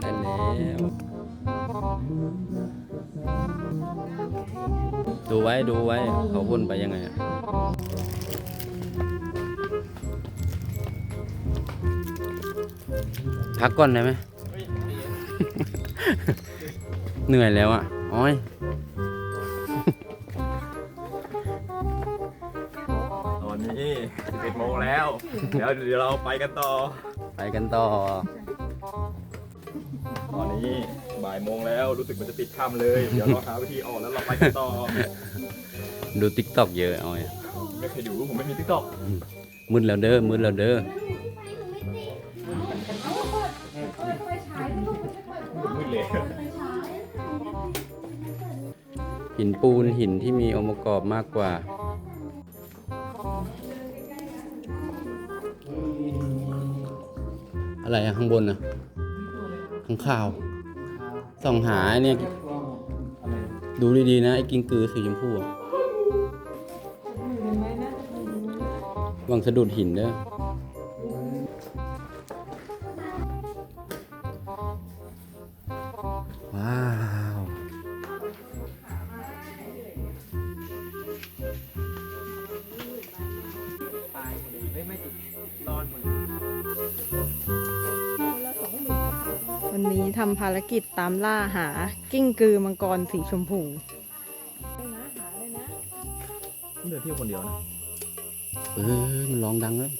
แล้วดูไว้ดูไว้ เขาวนไปยังไงอะพักก่อนได้ไหม เหนื่อยแล้วอะโอ้ยตอนนี้11โมงแล้ว เดี๋ยวเดี๋ยวเราไปกันต่อ ไปกันต่อตอ นนี้บ่ายโมงแล้วรู้สึกมันจะติดถ้ำเลย เดี๋ยวเราหาวิธีออกแล้วเราไปกันต่อดูติ๊กต็อกเยอะเอาไงไม่เคยดูผมไม่มีติ๊กต็อกมืดแล้วเด้อมืดแล้วเด้อมืดเลยหินปูนหินที่มีองค์ประกอบมากกว่าอะไรอะข้างบนอะข้างข่าว ส่องหาไอ้เนี่ยดูดีๆนะไอ้กิ้งกือสีชมพูอะวางสะดุดหินเด้อ วันนี้ทำภารกิจตามล่าหากิ้งกือมังกรสีชมพูเดินเที่ยวคนเดียวนะ เออ มันร้องดังแล้ว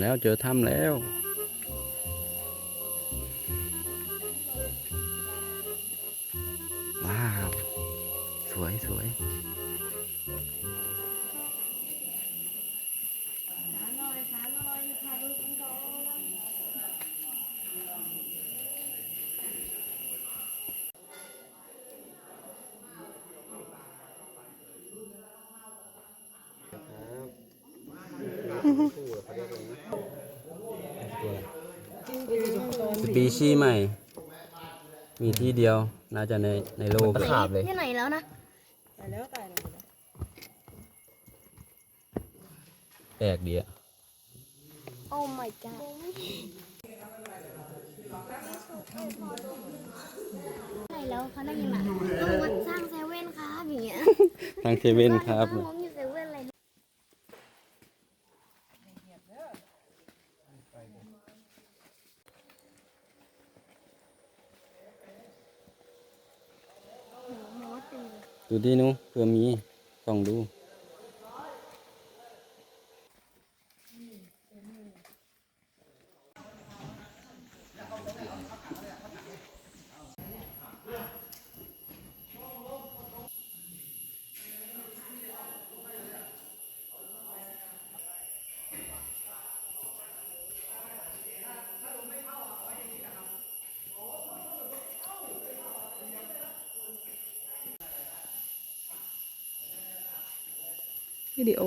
แล้วเจอถ้ำแล้ว ว้าว สวยสวย ส ปีชีส์ใหม่ มีที่เดียวน่าจะในในโลกเลยขาบเลย ที่ไหนแล้วนะแปลกดีอะโอ้ my god ไหนแล้วเขาได้ยินอะต้องวัดสร้างเซเว่นครับอย่างเงี้ย ทางเซเว่นครับตั้งงบอยู่เซเว่นอะไรเนี่ยโอ้โหมด จริงเลยดูที่นู้นเพื่อมีส่องดู วิดีโอ